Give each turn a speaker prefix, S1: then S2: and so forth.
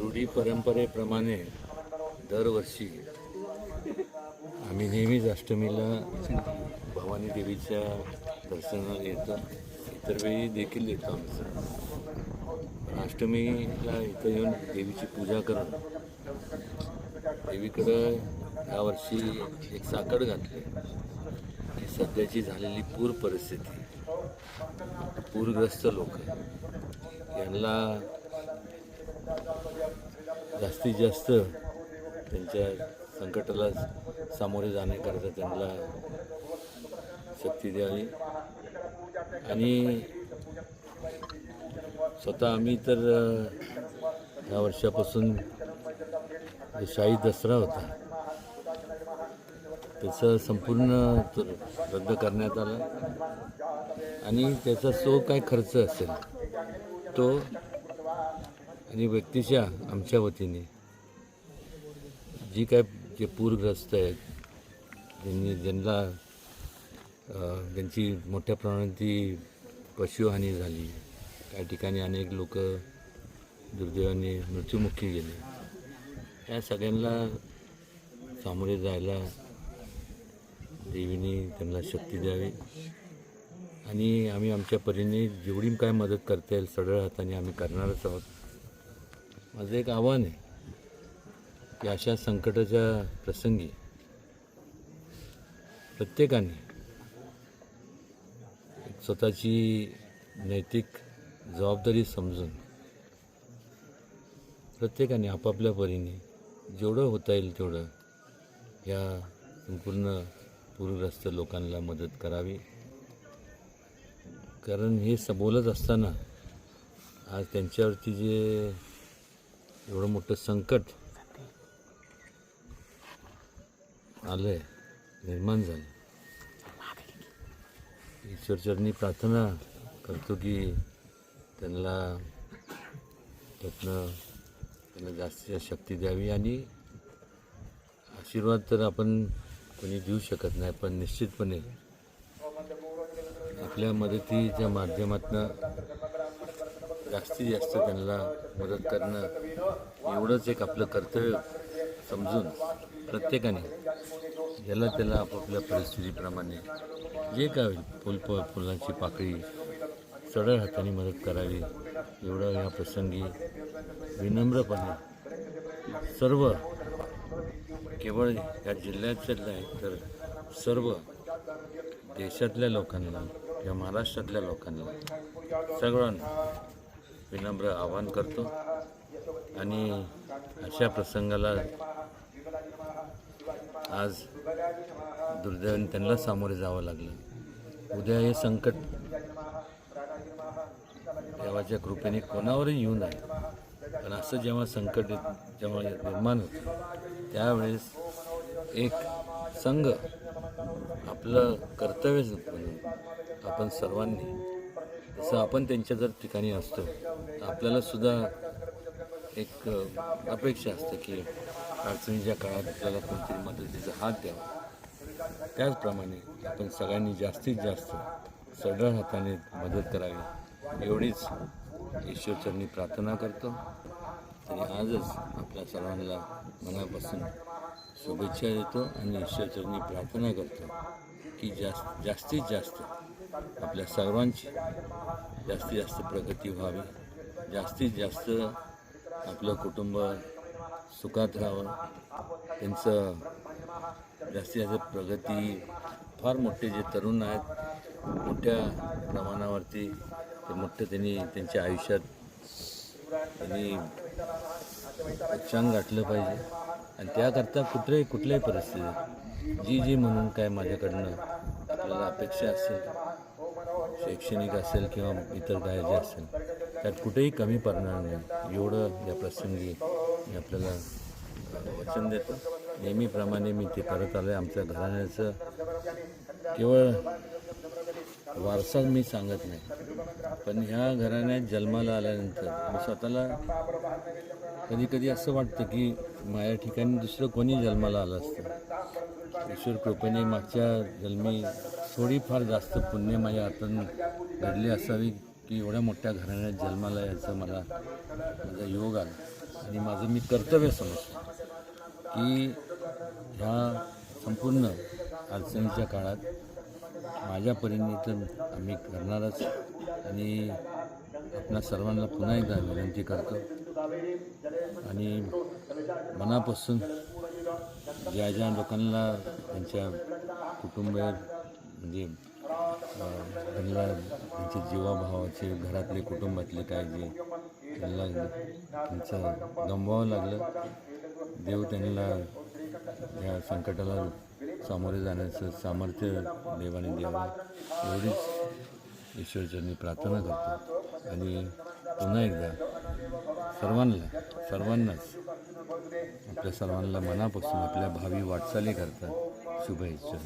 S1: रूढी परंपरेप्रमाणे दरवर्षी आम्ही नेहमीच अष्टमीला भवानी देवीच्या दर्शनाला येतो. इतर वेळी देखील येतो आमचं अष्टमीला इथं येऊन देवीची पूजा करून देवीकडं यावर्षी एक साखर घातली. ही सध्याची झालेली पूर परिस्थिती. पूरग्रस्त लोक. यांना जास्तीत जास्त त्यांच्या संकटाला सामोरे जाण्याकरता त्यांना शक्ती द्यावी. आणि स्वतः आम्ही तर ह्या वर्षापासून शाही दसरा होता त्याचं संपूर्ण रद्द करण्यात आला. आणि त्याचा जो काय खर्च असेल तो आणि व्यक्तिशः आमच्या वतीने जी काय जे पूरग्रस्त आहेत ज्यांनी ज्यांना त्यांची मोठ्या प्रमाणात पशुहानी झाली. काही ठिकाणी अनेक लोक दुर्दैवाने मृत्युमुखी गेले. या सगळ्यांना सामोरे जायला देवीने त्यांना शक्ती द्यावी. आणि आम्ही आमच्या परीने जेवढी काय मदत करता येईल सडळ हाताने आम्ही करणारच आहोत. माझं एक आव्हान आहे की अशा संकटाच्या प्रसंगी प्रत्येकाने स्वतःची नैतिक जबाबदारी समजून प्रत्येकाने आपापल्या परीने जेवढं होता येईल तेवढं या संपूर्ण पूरग्रस्त लोकांना मदत करावी. कारण हे स असताना आज त्यांच्यावरती जे एवढं मोठं संकट आलं आहे निर्माण झालं ईश्वरचरणी प्रार्थना करतो की त्यांना त्यातनं त्यांना जास्तीत जास्त शक्ती द्यावी आणि आशीर्वाद तर आपण कोणी देऊ शकत नाही पण निश्चितपणे आपल्या मदतीच्या माध्यमातून जास्तीत जास्त त्यांना मदत करणं एवढंच एक आपलं कर्तव्य समजून प्रत्येकाने ज्याला त्याला आपापल्या परिस्थितीप्रमाणे जे काय होईल फुल फुलांची पाकळी सरळ हाताने मदत करावी एवढं या प्रसंगी विनम्रपणे सर्व केवळ या जिल्ह्यातच नाही तर सर्व देशातल्या लोकांना किंवा महाराष्ट्रातल्या लोकांना सगळ्यांना विनम्र आवाहन करतो. आणि अशा प्रसंगाला आज दुर्दैवाने त्यांना सामोरे जावं लागलं. उद्या हे संकट देवाच्या कृपेने कोणावरही येऊ नये. पण असं जेव्हा संकट येत- जेव्हा निर्माण होतं त्यावेळेस एक संघ आपलं कर्तव्य म्हणून आपण सर्वांनी जसं आपण त्यांच्या जर ठिकाणी असतो तर आपल्याला सुद्धा एक अपेक्षा असते की अडचणीच्या काळात आपल्याला कोणतरी मदतीचा हात द्यावा. त्याचप्रमाणे आपण सगळ्यांनी जास्तीत जास्त सढळ हाताने मदत करावी एवढीच ईश्वरचरणी प्रार्थना करतो. आणि आजच आपल्या सर्वांना मनापासून शुभेच्छा देतो आणि ईश्वरचरणी प्रार्थना करतो की जास्त जास्तीत जास्त आपल्या सर्वांची जास्तीत जास्त प्रगती व्हावी जास्तीत जास्त आपलं कुटुंब सुखात राहावं. त्यांचं जास्तीत जास्त प्रगती फार मोठे जे तरुण आहेत मोठ्या प्रमाणावरती ते मोठं त्यांनी त्यांच्या आयुष्यात त्यांनी उच्चांग गाठलं पाहिजे. आणि त्याकरता कुठल्याही कुठल्याही परिस्थितीत जी जी म्हणून काय माझ्याकडनं आपल्याला अपेक्षा असेल शैक्षणिक असेल किंवा इतर काय जे असेल त्यात कुठेही कमी पडणार नाही. एवढं या प्रसंगी मी आपल्याला वचन देतो. नेहमीप्रमाणे मी ते करत आलो आहे आमच्या घराण्याचं केवळ वारसा मी सांगत नाही. पण ह्या घराण्यात जन्माला आल्यानंतर मी स्वतःला कधी कधी असं वाटतं की माझ्या ठिकाणी दुसरं कोणी जन्माला आलं असतं. ईश्वर कृपेने मागच्या जन्मी थोडीफार जास्त पुण्य माझ्या हातून घडली असावी. की एवढ्या मोठ्या घराण्यात जन्माला यायचं मला माझा योग आला. आणि माझं मी कर्तव्य समजतो की ह्या संपूर्ण अडचणीच्या काळात माझ्या परीने तर आम्ही करणारच. आणि आपणा सर्वांना पुन्हा एकदा विनंती करतो. आणि मनापासून ज्या ज्या लोकांना त्यांच्या कुटुंब म्हणजे त्यांना त्यांचे जीवाभावाचे घरातले कुटुंबातले काय जे त्यांना त्यांचं गमवावं लागलं देव त्यांना या संकटाला सामोरे जाण्याचं सामर्थ्य देवाने द्यावं एवढीच ईश्वरचरणी प्रार्थना करतो. आणि पुन्हा एकदा सर्वांना सर्वांनाच आपल्या सर्वांना मनापासून आपल्या भावी वाटचाली करतात शुभेच्छा.